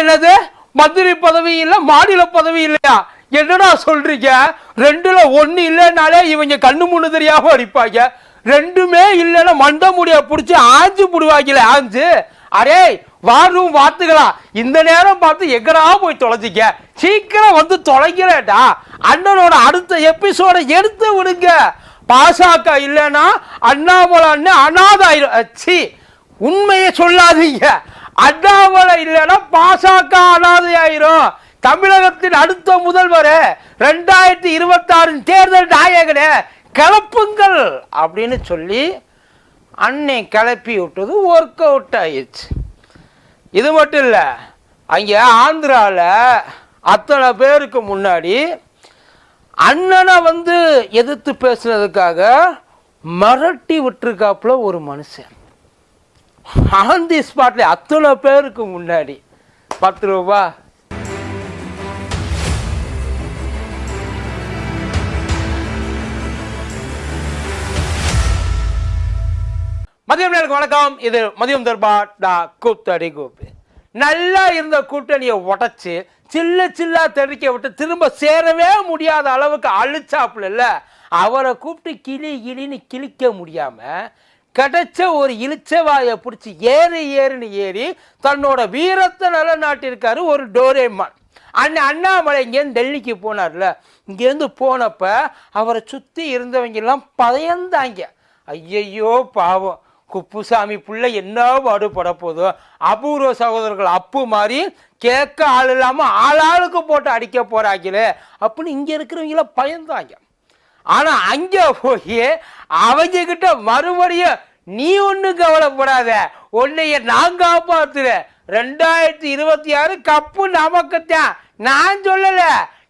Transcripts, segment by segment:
என்னது? மந்திரி பதவி இல்ல மாநில பதவி இல்லையா? என்னடா சொல்றீங்க? ரெண்டுல ஒண்ணு இல்லைனாலே இவங்க கண்ணு முன்னு தெரியாம அடிப்பாங்க. ரெண்டுமே இல்லைன்னா மண்ட முடிய பிடிச்சி ஆஞ்சு புடுவாங்கல ஆஞ்சு. அரே வாரும் வாத்துகளா. இந்த நேரம் பார்த்து எங்கடா போய் தொலைச்சிக்க சீக்கிரம் வந்து தொலைக்கிறேடா அண்ணனோட அடுத்த எபிசோட எடுத்து விடுங்க. பாசாக்கா இல்லைன்னா அண்ணாமலை அண்ணன் அனாதாயிரம் சி. உண்மையை சொல்லாதீங்க. அண்ணாமலை இல்லைன்னா பாசாக்கா அனாதை ஆயிரும். தமிழகத்தின் அடுத்த முதல்வர் ரெண்டாயிரத்தி இருபத்தாறு தேர்தல் நாயகனே கிளப்புங்கள் அப்படின்னு சொல்லி அன்னை கிளப்பி விட்டது ஒர்க் அவுட் ஆயிடுச்சு. இது மட்டும் இல்லை அங்கே ஆந்திராவில் அத்தனை பேருக்கு முன்னாடி அண்ணனை வந்து எதிர்த்து பேசுனதுக்காக மிரட்டி விட்டுருக்காப்புல ஒரு மனுஷன். ஆன் தி ஸ்பாட்ல அத்தனை பேருக்கு முன்னாடி. பத்து ரூபா. மதியம் நேருக்கு வணக்கம். இது மதியம் தர்பா டா கூத்தடி கூப்பு நல்லா இருந்த கூட்டணியை உடச்சி சில்ல சில்லா தெறிக்க விட்டு திரும்ப சேரவே முடியாத அளவுக்கு அழிச்சாப்புல அவரை கூப்பிட்டு கிளி கிளின்னு கிழிக்க முடியாம கிடைச்ச ஒரு இளிச்சவாயை பிடிச்சி ஏறி ஏறுன்னு ஏறி தன்னோட வீரத்தை நிலநாட்டியிருக்காரு ஒரு டோரேமான். அண்ணன் அண்ணாமலை இங்கேருந்து டெல்லிக்கு போனார்ல. இங்கேருந்து போனப்ப அவரை சுற்றி இருந்தவங்க எல்லாம் பயந்தாங்க ஐயையோ பாவம். குப்புசாமி பிள்ளை என்ன பாடுபட போதோ. அபூர்வ சகோதரர்கள் அப்பு மாதிரி கேட்க ஆள் இல்லாமல் ஆளாளுக்கு போட்டு அடிக்க போகிறாங்களே அப்படின்னு இங்கே இருக்கிறவங்கள பயந்தாங்க. ஆனா அங்க போய் அவங்க கிட்ட மறுபடியும் நீ ஒன்றும் கவலைப்படாத. உன்னைய நான் காப்பாத்துறேன் ரெண்டாயிரத்தி இருபத்தி ஆறு கப்பு நமக்குத்தான். நான் சொல்லல.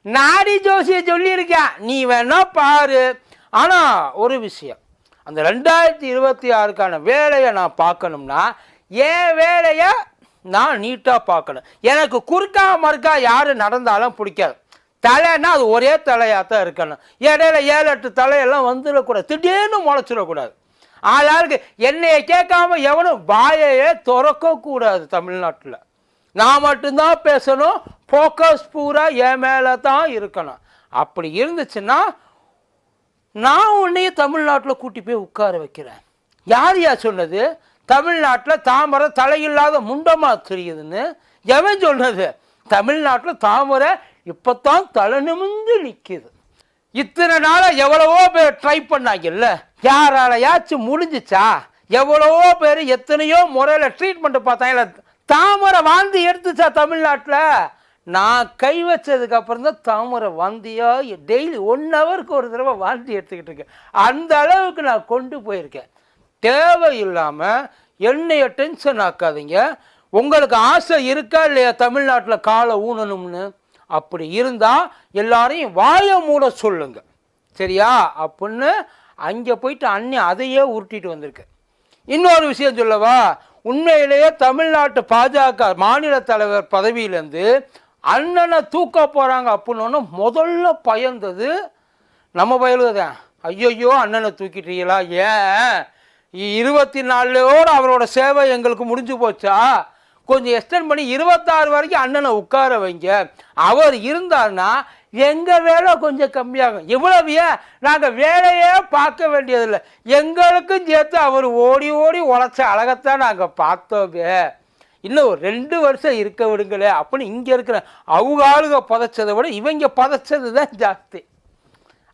நாடி ஜோசிய சொல்லியிருக்கேன். நீ வேணா பாரு. ஆனா ஒரு விஷயம். அந்த ரெண்டாயிரத்தி இருபத்தி ஆறுக்கான வேலையை நான் பார்க்கணும்னா என் வேலையை நான் நீட்டாக பார்க்கணும். எனக்கு குறுக்கா மறுக்கா யார் நடந்தாலும் பிடிக்காது. தலைன்னா அது ஒரே தலையாக தான் இருக்கணும். இடையில ஏழு எட்டு தலையெல்லாம் வந்துடக்கூடாது. திடீர்னு முளைச்சிடக்கூடாது. ஆளாளுக்கு என்னையை கேட்காம எவனும் வாயையே திறக்கக்கூடாது தமிழ்நாட்டில். நான் மட்டும்தான் பேசணும். ஃபோக்கஸ் பூரா என் மேலே தான் இருக்கணும். அப்படி இருந்துச்சுன்னா நான் உன்னைய தமிழ்நாட்டில் கூட்டி போய் உட்கார வைக்கிறேன். யார் யார் சொன்னது? தமிழ்நாட்டில் தாமரை தலையில்லாத முண்டமாக தெரியுதுன்னு. எவன் சொன்னது? தமிழ்நாட்டில் தாமரை இப்போத்தான் தலை நிமிந்து நிற்கிது இத்தனை நாளாக எவ்வளவோ பேர் ட்ரை பண்ணாங்கல்ல? யாராலையாச்சும் முடிஞ்சிச்சா? எவ்வளவோ பேர் எத்தனையோ முறையில் ட்ரீட்மெண்ட் பார்த்தாங்கல்ல தாமரை வாந்தி எடுத்துச்சா தமிழ்நாட்டில்? நான் கை வச்சதுக்கு அப்புறம் தான் தாமரை வாந்தியா டெய்லி ஒன் ஹவருக்கு ஒரு தடவை வாந்தி எடுத்துக்கிட்டு இருக்கேன். அந்த அளவுக்கு நான் கொண்டு போயிருக்கேன். தேவையில்லாமல் என்னைய டென்ஷன் ஆக்காதீங்க. உங்களுக்கு ஆசை இருக்கா இல்லையா தமிழ்நாட்டில் காலை ஊனணும்னு? அப்படி இருந்தால் எல்லாரையும் வாயை மூட சொல்லுங்க. சரியா? அப்படின்னு அங்கே போயிட்டு அண்ணி அதையே உருட்டிட்டு வந்திருக்கு. இன்னொரு விஷயம் சொல்லவா? உண்மையிலேயே தமிழ்நாட்டு பாஜக மாநில தலைவர் பதவியிலேருந்து அண்ணனை தூக்க போகிறாங்க அப்படின்னு முதல்ல பயந்தது நம்ம பயலுதான் ஐயையோ அண்ணனை தூக்கிட்டீங்களா? ஏன்? இருபத்தி நாலுலோடு அவரோட சேவை எங்களுக்கு முடிஞ்சு போச்சா? கொஞ்சம் எக்ஸ்டெண்ட் பண்ணி இருபத்தாறு வரைக்கும் அண்ணனை உட்கார வைங்க. அவர் இருந்தார்னா எங்கள் வேலை கொஞ்சம் கம்மியாகும். இவ்வளவு ஏன் நாங்கள் வேலையே பார்க்க வேண்டியதில்லை. எங்களுக்கும் சேர்த்து அவர் ஓடி ஓடி உழைச்ச அழகத்தான் நாங்கள் பார்த்தோமே இன்னும் ஒரு ரெண்டு வருஷம் இருக்க விடுங்களே அப்படின்னு இங்கே இருக்கிற அவங்க ஆளுக புதைச்சதை விட இவங்க புதைச்சது தான் ஜாஸ்தி.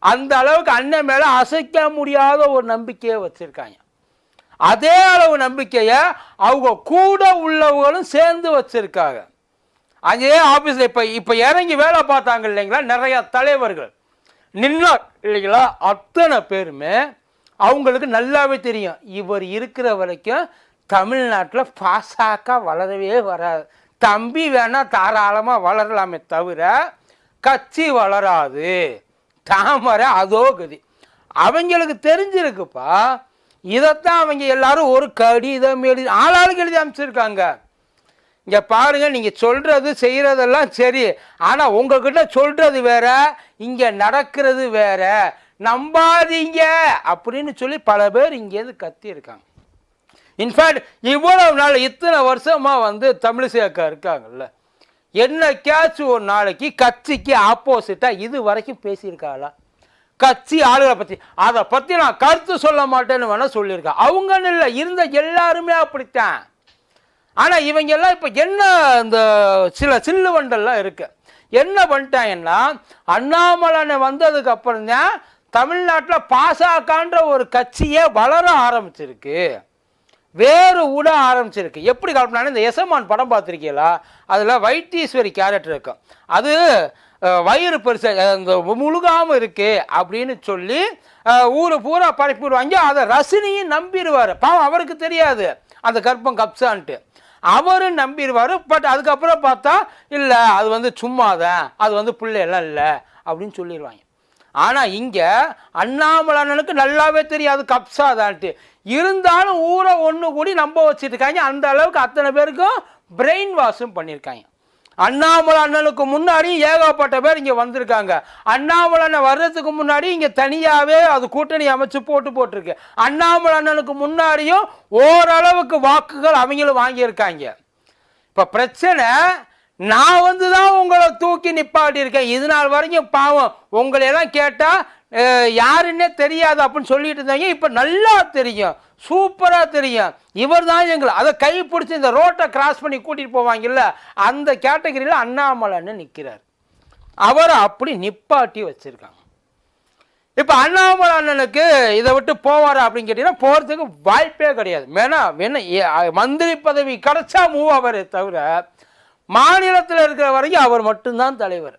அந்த அளவுக்கு அண்ணன் மேலே அசைக்க முடியாத ஒரு நம்பிக்கையை வச்சுருக்காங்க. அதே அளவு நம்பிக்கையை அவங்க கூட உள்ளவங்களும் சேர்ந்து வச்சுருக்காங்க. அதே ஆஃபீஸில் இப்போ இப்போ இறங்கி வேலை பார்த்தாங்க இல்லைங்களா? நிறையா தலைவர்கள். நின்னார் இல்லைங்களா? அத்தனை பேருமே அவங்களுக்கு நல்லாவே தெரியும். இவர் இருக்கிற வரைக்கும் தமிழ்நாட்டில் பாசாக்கா வளரவே வராது. தம்பி வேணால் தாராளமாக வளரலாமே தவிர கட்சி வளராது. தாமரை அதோ கதி. அவங்களுக்கு தெரிஞ்சிருக்குப்பா இதைத்தான் அவங்க எல்லாரும் ஒரு கடிதம் எழுதி ஆளாளுக்கு எழுதி அமைச்சிருக்காங்க இங்கே பாருங்கள் நீங்கள் சொல்கிறது செய்கிறதெல்லாம் சரி. ஆனால் உங்ககிட்ட சொல்கிறது வேற இங்கே நடக்கிறது வேற. நம்பாதீங்க அப்படின்னு சொல்லி பல பேர் இங்கேருந்து கத்தியிருக்காங்க. இன்ஃபேக்ட் இவ்வளவு நாள் இத்தனை வருஷமாக வந்து தமிழிசை அக்கா இருக்காங்கல்ல. என்னைக்காச்சும் ஒரு நாளைக்கு கட்சிக்கு ஆப்போசிட்டாக இது வரைக்கும் பேசியிருக்காளா? கட்சி ஆளுகளை பற்றி அதை பற்றி நான் கருத்து சொல்ல மாட்டேன்னு வேணால் சொல்லியிருக்கேன். அவங்கன்னு இல்லை இருந்த எல்லாருமே அப்படித்தான். ஆனால் இவங்க எல்லாம் இப்போ என்ன இந்த சில சில்லு வண்டெல்லாம் இருக்குது என்ன பண்ணிட்டாங்கன்னா அண்ணாமலனை வந்ததுக்கு அப்புறம் தான் தமிழ்நாட்டில் பாசகன்ற ஒரு கட்சியே வளர ஆரம்பிச்சிருக்கு. வேறு ஊட ஆரம்பிச்சிருக்கு. எப்படி கலப்பினாலும் இந்த எசமான் படம் பார்த்துருக்கீங்களா? அதில் வைத்தீஸ்வரி கேரக்டர் இருக்கும் அது வயிறு பெருசு அந்த இந்த முழுகாமல் இருக்கு அப்படின்னு சொல்லி ஊரை பூரா பரப்பி விடுவாங்க. அதை ரசினியும் நம்பிடுவார். பாவம் அவருக்கு தெரியாது. அந்த கற்பம் கப்சான்ட்டு. அவரும் நம்பிடுவார். பட் அதுக்கப்புறம் பார்த்தா இல்லை அது வந்து சும்மாதான். அது வந்து பிள்ளையெல்லாம் இல்லை அப்படின்னு சொல்லிடுவாங்க. ஆனால் இங்கே அண்ணாமலனுக்கு நல்லாவே தெரியாது. கப்ஸா தான்ட்டு இருந்தாலும் ஊரை ஒன்று கூடி நம்ப வச்சுருக்காங்க அந்த அளவுக்கு அத்தனை பேருக்கும் பிரெயின் வாஷும் பண்ணியிருக்காங்க. அண்ணாமலை அண்ணனுக்கு முன்னாடி ஏகப்பட்ட பேர் இங்கே வந்திருக்காங்க. அண்ணாமலை அண்ணன் வர்றதுக்கு முன்னாடி இங்கே தனியாகவே அது கூட்டணி அமைச்சு போட்டு போட்டிருக்கு. அண்ணாமலை அண்ணனுக்கு முன்னாடியும் ஓரளவுக்கு வாக்குகள் அவங்களும் வாங்கியிருக்காங்க. இப்போ பிரச்சனை நான் வந்து தான் உங்களை தூக்கி நிப்பாட்டியிருக்கேன். இது நாள் வரைக்கும் பாவம். உங்களையெல்லாம் கேட்டால் யாருன்னே தெரியாது அப்படின்னு சொல்லிட்டு இருந்தாங்க. இப்போ நல்லா தெரியும். சூப்பராக தெரியும். இவர் தான் எங்களை அதை கை பிடிச்சி இந்த ரோட்டை கிராஸ் பண்ணி கூட்டிகிட்டு போவாங்கல்ல அந்த கேட்டகரியில் அண்ணாமலைன்னு நிற்கிறார் அவரை அப்படி நிப்பாட்டி வச்சுருக்காங்க. இப்போ அண்ணாமலை அண்ணனுக்கு இதை விட்டு போவாரா அப்படின்னு கேட்டிங்கன்னா போகிறதுக்கு வாய்ப்பே கிடையாது. வேணா வேணா மந்திரி பதவி கிடைச்சா மூவ் ஆவாரே தவிர மாநிலத்தில் இருக்கிற வரைக்கும் அவர் மட்டும்தான் தலைவர்.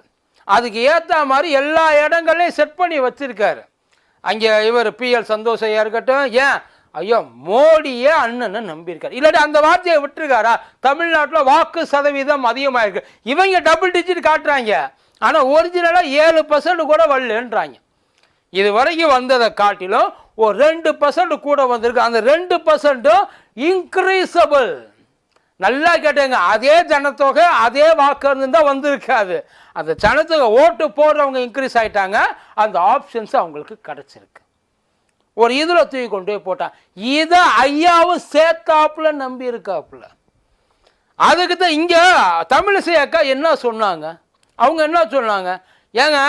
அதுக்கு ஏற்ற மாதிரி எல்லா இடங்களையும் செட் பண்ணி வச்சிருக்காரு. அங்கே இவர் பிஎல் சந்தோஷ் ஐயா இருக்கட்டும் ஏன்? ஐயோ மோடியே அண்ணனை நம்பியிருக்காரு. இல்லாட்டி அந்த வார்த்தையை விட்டுருக்காரா? தமிழ்நாட்டில் வாக்கு சதவீதம் அதிகமாக இருக்கு இவங்க டபுள் டிஜிட் காட்டுறாங்க. ஆனால் ஒரிஜினலாக ஏழு பர்சன்ட் கூட வரலன்றாங்க. இது வரைக்கும் வந்ததை காட்டிலும் ஒரு ரெண்டு பர்சன்ட் கூட வந்திருக்கு. அந்த ரெண்டு பர்சன்ட்டும் இன்க்ரீசபிள் நல்லா கேட்டேங்க. அதே ஜனத்தொகை அதே வாக்கு தான் வந்திருக்காது. அந்த ஜனத்துக்கு ஓட்டு போடுறவங்க இன்க்ரீஸ் ஆகிட்டாங்க அந்த ஆப்ஷன்ஸ் அவங்களுக்கு கிடச்சிருக்கு. ஒரு இதில் தூக்கி கொண்டு போய் போட்டான் இதை ஐயாவும் சேர்த்தாப்புல நம்பி இருக்காப்புல அதுக்கு தான் இங்கே தமிழிசை அக்கா என்ன சொன்னாங்க? அவங்க என்ன சொன்னாங்க? ஏங்க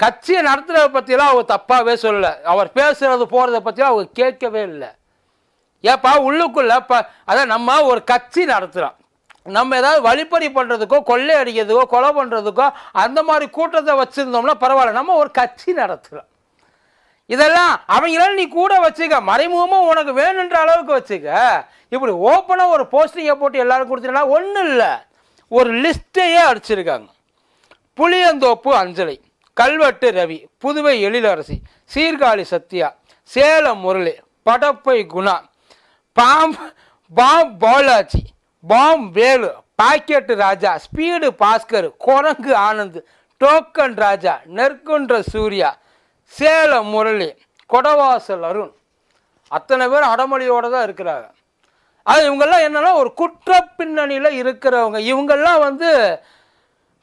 கட்சியை நடத்துகிறத பற்றிலாம் அவர் தப்பாகவே சொல்லலை. அவர் பேசுகிறது போகிறத பற்றிலாம் அவங்க கேட்கவே இல்லை. ஏப்பா உள்ளுக்குள்ள இப்போ அதான் நம்ம ஒரு கட்சி நடத்துகிறோம் நம்ம ஏதாவது வழிப்பறி பண்ணுறதுக்கோ கொள்ளை அடிக்கிறதுக்கோ கொலை பண்ணுறதுக்கோ அந்த மாதிரி கூட்டத்தை வச்சுருந்தோம்னா பரவாயில்ல. நம்ம ஒரு கட்சி நடத்துகிறோம் இதெல்லாம் அவங்களால நீ கூட வச்சுக்க மறைமுகமாக உனக்கு வேணுன்ற அளவுக்கு வச்சுக்க. இப்படி ஓப்பனாக ஒரு போஸ்டிங்கை போட்டு எல்லோரும் கொடுத்தீங்கன்னா ஒன்றும் இல்லை. ஒரு லிஸ்ட்டையே அடிச்சிருக்காங்க. Pulianthope Anjalai Kalvettu Ravi Puduvai Ezhilarasi Sirkazhi Sathya Salem Murali Padappai Guna bomb bomb Balaji bomb Velu pocket Raja speed Bhaskar Kurangu Anand token Raja Nerkundram Surya Salem Murali Kodavasal Arun. அத்தனை பேர் அடமொழியோடு தான் இருக்கிறாங்க. அது இவங்கெல்லாம் என்னன்னா ஒரு குற்ற பின்னணியில் இருக்கிறவங்க. இவங்கெல்லாம் வந்து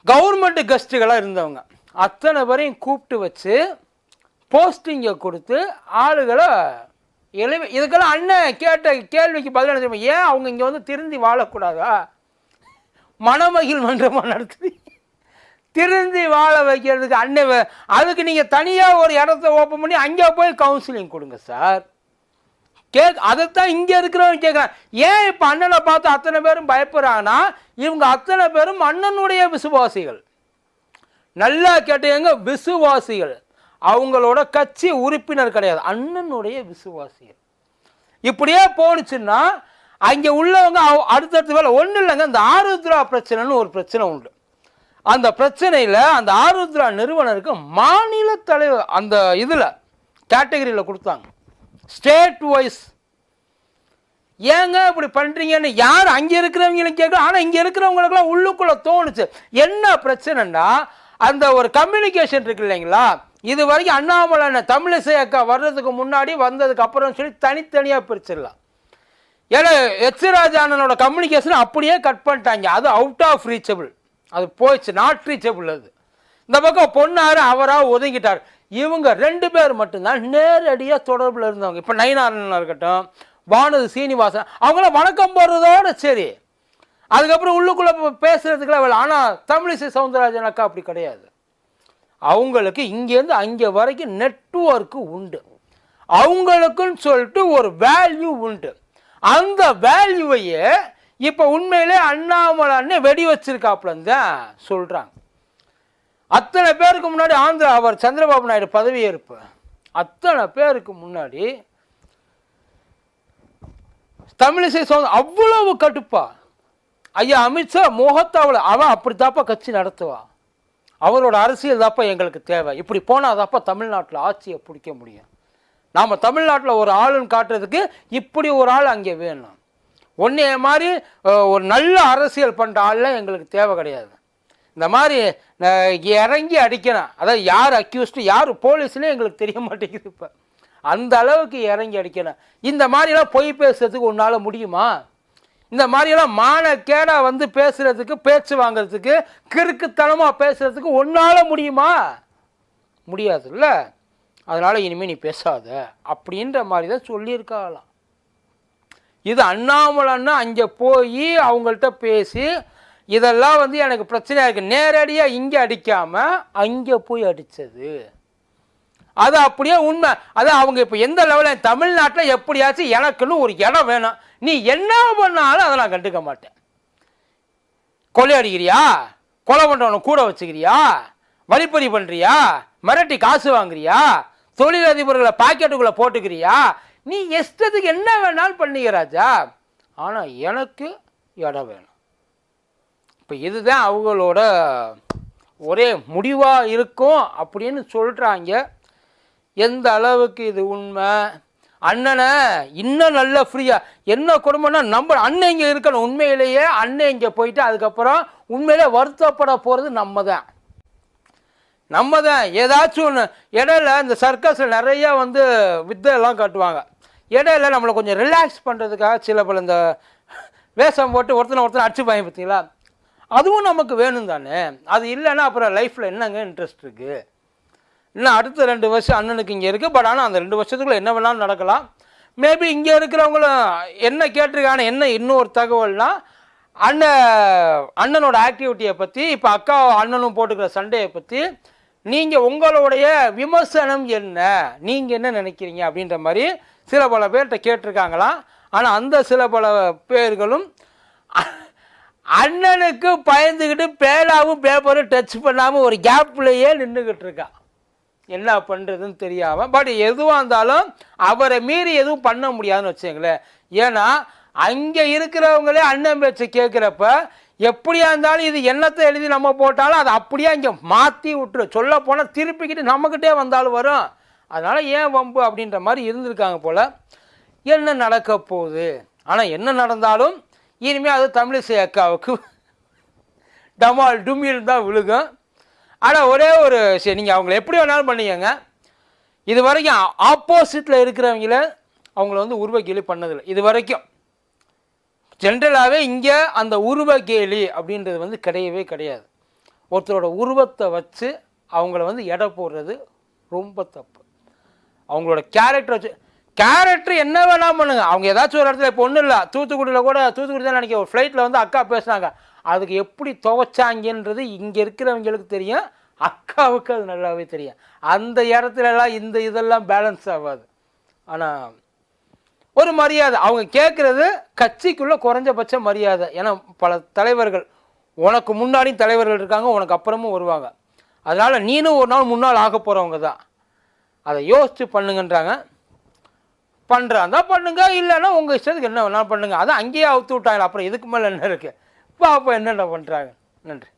கவர்மெண்ட் கெஸ்ட்டுகளாக இருந்தவங்க. அத்தனை பேரையும் கூப்பிட்டு வச்சு போஸ்டிங்கை கொடுத்து ஆளுகளை எளிமை இதுக்கெல்லாம் அண்ணன் கேட்ட கேள்விக்கு பதில் என்ன தெரியுமா? ஏன் அவங்க இங்கே வந்து திருந்தி வாழக்கூடாதா? மணமகிழ் மன்றமாக நடத்துது திருந்தி வாழ வைக்கிறதுக்கு அண்ணன் அதுக்கு நீங்கள் தனியாக ஒரு இடத்த ஓப்பன் பண்ணி அங்கே போய் கவுன்சிலிங் கொடுங்க சார். கேக் அதைத்தான் இங்கே இருக்கிறவங்க கேட்குறேன் ஏன் இப்போ அண்ணனை பார்த்து அத்தனை பேரும் பயப்படுறாங்கன்னா இவங்க அத்தனை பேரும் அண்ணனுடைய விசுவாசிகள். நல்லா கேட்டீங்க விசுவாசிகள். அவங்களோட கட்சி உறுப்பினர் கிடையாது. அண்ணனுடைய விசுவாசியர் இப்படியே போனுச்சுன்னா அங்கே உள்ளவங்க அவ- அடுத்தடுத்த வேலை ஒன்றும் இல்லைங்க. இந்த ஆருத்ரா பிரச்சனைன்னு ஒரு பிரச்சனை உண்டு. அந்த பிரச்சனையில் அந்த ஆருத்ரா நிறுவனருக்கு மாநில தலைவர் அந்த இதில் கேட்டகரியில் கொடுத்தாங்க. State wise. ஏங்க இப்படி பண்ணுறீங்கன்னு யார் அங்கே இருக்கிறவங்களும் கேட்க ஆனால் இங்கே இருக்கிறவங்களுக்குலாம் உள்ளுக்குள்ளே தோணுச்சு. என்ன பிரச்சனைன்னா அந்த ஒரு கம்யூனிகேஷன் இருக்கு இல்லைங்களா? இது வரைக்கும் அண்ணாமலை தமிழிசை அக்கா வர்றதுக்கு முன்னாடி வந்ததுக்கு அப்புறம் சொல்லி தனித்தனியாக பிரிச்சிடலாம். ஏன்னா எச் ராஜானனோட கம்யூனிகேஷன் அப்படியே கட் பண்ணிட்டாங்க. அது அவுட் ஆஃப் ரீச்சபிள் அது போயிடுச்சு நாட் ரீச்சபிள் அது. இந்த பக்கம் பொண்ணாரு அவராக ஒதுங்கிட்டார். இவங்க ரெண்டு பேர் மட்டும்தான் நேரடியாக தொடர்பில் இருந்தவங்க. இப்போ நயினாரன் இருக்கட்டும் வானது சீனிவாசன் அவங்கள வணக்கம் போடுறதோட சரி. அதுக்கப்புறம் உள்ளுக்குள்ளே பேசுகிறதுக்குலாம் ஆனால் தமிழிசை சவுந்தரராஜன் அக்கா அப்படி கிடையாது. அவங்களுக்கு இங்கேருந்து அங்கே வரைக்கும் நெட்வொர்க்கு உண்டு. அவங்களுக்குன்னு சொல்லிட்டு ஒரு வேல்யூ உண்டு. அந்த வேல்யூவையே இப்போ உண்மையிலே அண்ணாமலான்னு வெடி வச்சிருக்காப்புலன்னு தான் சொல்கிறாங்க அத்தனை பேருக்கு முன்னாடி ஆந்திரா அவர் சந்திரபாபு நாயுடு பதவியேற்பு. அத்தனை பேருக்கு முன்னாடி தமிழிசை சொந்த அவ்வளவு கட்டுப்பா ஐயா அமித்ஷா முகத்தாவில் அவன் அப்படித்தாப்பா கட்சி நடத்துவான் அவரோட அரசியல் தாப்பா எங்களுக்கு தேவை. இப்படி போனால் தாப்பா தமிழ்நாட்டில் ஆட்சியை பிடிக்க முடியும். நாம் தமிழ்நாட்டில் ஒரு ஆளுன்னு காட்டுறதுக்கு இப்படி ஒரு ஆள் அங்கே வேணும். ஒன்றே மாதிரி ஒரு நல்ல அரசியல் பண்ணுற ஆள்லாம் எங்களுக்கு தேவை கிடையாது. இந்த மாதிரி இறங்கி அடிக்கணும். அதாவது யார் அக்யூஸ்டு யார் போலீஸ்னே எங்களுக்கு தெரிய மாட்டேங்குது இப்போ. அந்த அளவுக்கு இறங்கி அடிக்கணும். இந்த மாதிரிலாம் பொய் பேசுறதுக்கு உன்னால் முடியுமா? இந்த மாதிரியெல்லாம் மானக்கேடா வந்து பேசுகிறதுக்கு பேச்சு வாங்குறதுக்கு கிறுக்குத்தனமாக பேசுகிறதுக்கு உன்னால் முடியுமா? முடியாதுல்ல. அதனால் இனிமேல் நீ பேசாத. அப்படின்ற மாதிரி தான் சொல்லியிருக்காங்களாம் இது அண்ணாமலைன்னா அங்கே போய் அவங்கள்ட்ட பேசி இதெல்லாம் வந்து எனக்கு பிரச்சனையாக இருக்குது நேரடியாக இங்கே அடிக்காமல் அங்கே போய் அடித்தது அது அப்படியே உண்மை. அது அவங்க இப்போ எந்த லெவலில் தமிழ்நாட்டில் எப்படியாச்சும் எனக்குன்னு ஒரு இடம் வேணும். நீ என்ன பண்ணாலும் அதை நான் கண்டுக்க மாட்டேன். கொலையாடிக்கிறியா கொலை பண்ணுறவனை கூட வச்சுக்கிறியா? வழிப்பறி பண்ணுறியா மிரட்டி காசு வாங்குறியா? தொழிலதிபர்களை பாக்கெட்டுக்குள்ளே போட்டுக்கிறியா? நீ இஷ்டத்துக்கு என்ன வேணாலும் பண்ணிக்கிறாச்சா ஆனால் எனக்கு இடம் வேணும். இப்போ இதுதான் அவங்களோட ஒரே முடிவாக இருக்கும் அப்படின்னு சொல்கிறாங்க எந்த அளவுக்கு இது உண்மை? அண்ணனை இன்னும் நல்ல ஃப்ரீயாக என்ன குடும்பம்னா நம்ம அண்ணன் இங்கே இருக்கணும். உண்மையிலேயே அண்ணன் இங்கே போயிட்டு அதுக்கப்புறம் உண்மையிலே வருத்தப்பட போகிறது நம்ம தான் நம்ம தான் ஏதாச்சும் ஒன்று இடையில இந்த சர்க்கஸில் நிறைய வந்து வித்தையெல்லாம் காட்டுவாங்க. இடையில நம்மளை கொஞ்சம் ரிலாக்ஸ் பண்ணுறதுக்காக சில பல இந்த வேஷம் போட்டு ஒருத்தனை ஒருத்தனை அடிச்சு பாங்க பார்த்தீங்களா? அதுவும் நமக்கு வேணும் தானே. அது இல்லைன்னா அப்புறம் லைஃப்பில் என்னங்க இன்ட்ரெஸ்ட் இருக்குது இன்னும் அடுத்த ரெண்டு வருஷம் அண்ணனுக்கு இங்கே இருக்குது பட் ஆனால் அந்த ரெண்டு வருஷத்துக்குள்ள என்ன வேணாலும் நடக்கலாம். மேபி இங்கே இருக்கிறவங்களும் என்ன கேட்டிருக்காங்க என்ன இன்னொரு தகவல்னா அண்ணன் அண்ணனோட ஆக்டிவிட்டியை பற்றி இப்போ அக்கா அண்ணனும் போட்டுக்கிற சண்டையை பற்றி நீங்கள் உங்களுடைய விமர்சனம் என்ன? நீங்கள் என்ன நினைக்கிறீங்க? அப்படின்ற மாதிரி சில பல பேர்கிட்ட கேட்டிருக்காங்களாம். ஆனால் அந்த சில பல பேர்களும் அண்ணனுக்கு பயந்துக்கிட்டு பேனாவும் பேப்பரும் டச் பண்ணாமல் ஒரு கேப்லேயே நின்றுக்கிட்டு இருக்கான் என்ன பண்ணுறதுன்னு தெரியாமல் பட் எதுவாக இருந்தாலும் அவரை மீறி எதுவும் பண்ண முடியாதுன்னு வச்சுங்களேன் ஏன்னா அங்கே இருக்கிறவங்களே அண்ணன் பேச்சு கேட்குறப்ப எப்படியா இருந்தாலும் இது என்னத்தை எழுதி நம்ம போட்டாலும் அதை அப்படியே இங்கே மாற்றி விட்டுரு. சொல்ல போனால் திருப்பிக்கிட்டு நம்மக்கிட்டே வந்தாலும் வரும். அதனால் ஏன் வம்பு அப்படின்ற மாதிரி இருந்திருக்காங்க போல். என்ன நடக்க போகுது? ஆனால் என்ன நடந்தாலும் இனிமேல் அது தமிழிசை அக்காவுக்கு டமால் டுமில் தான் விழுகும். ஆனால் ஒரே ஒரு சரி நீங்கள் அவங்கள எப்படி வேணாலும் பண்ணிக்கங்க இது வரைக்கும் ஆப்போசிட்டில் இருக்கிறவங்கள அவங்கள வந்து உருவ கேலி பண்ணதில்லை. இது வரைக்கும் ஜென்ரலாகவே இங்கே அந்த உருவ கேலி அப்படின்றது வந்து கிடையவே கிடையாது. ஒருத்தரோட உருவத்தை வச்சு அவங்கள வந்து எடை போடுறது ரொம்ப தப்பு. அவங்களோட கேரக்டர் வச்சு கேரக்டர் என்ன வேணால் பண்ணுங்க. அவங்க ஏதாச்சும் ஒரு இடத்துல இப்போ ஒன்றும் இல்லை. தூத்துக்குடியில் கூட தூத்துக்குடி தான் நினைக்க ஒரு ஃப்ளைட்டில் வந்து அக்கா பேசுனாங்க. அதுக்கு எப்படி துவைச்சாங்கன்றது இங்கே இருக்கிறவங்களுக்கு தெரியும் அக்காவுக்கு அது நல்லாவே தெரியும். அந்த இடத்துலலாம் இந்த இதெல்லாம் பேலன்ஸ் ஆகாது. ஆனால் ஒரு மரியாதை. அவங்க கேட்குறது கட்சிக்குள்ளே குறைஞ்சபட்ச மரியாதை. ஏன்னா பல தலைவர்கள் உனக்கு முன்னாடியும் தலைவர்கள் இருக்காங்க உனக்கு அப்புறமும் வருவாங்க. அதனால் நீனும் ஒரு நாள் முன்னால் ஆக போகிறவங்க தான். அதை யோசித்து பண்ணுங்கன்றாங்க. பண்ணுறாங்க பண்ணுங்க இல்லைன்னா உங்கள் இஷ்டத்துக்கு என்ன வேணாலும் பண்ணுங்க. அதான் அங்கேயே அவுத்து விட்டாங்க அப்புறம் இதுக்கு மேலே என்ன இருக்குது பாப்பா என்னென்ன பண்ணுறாங்க நன்றி.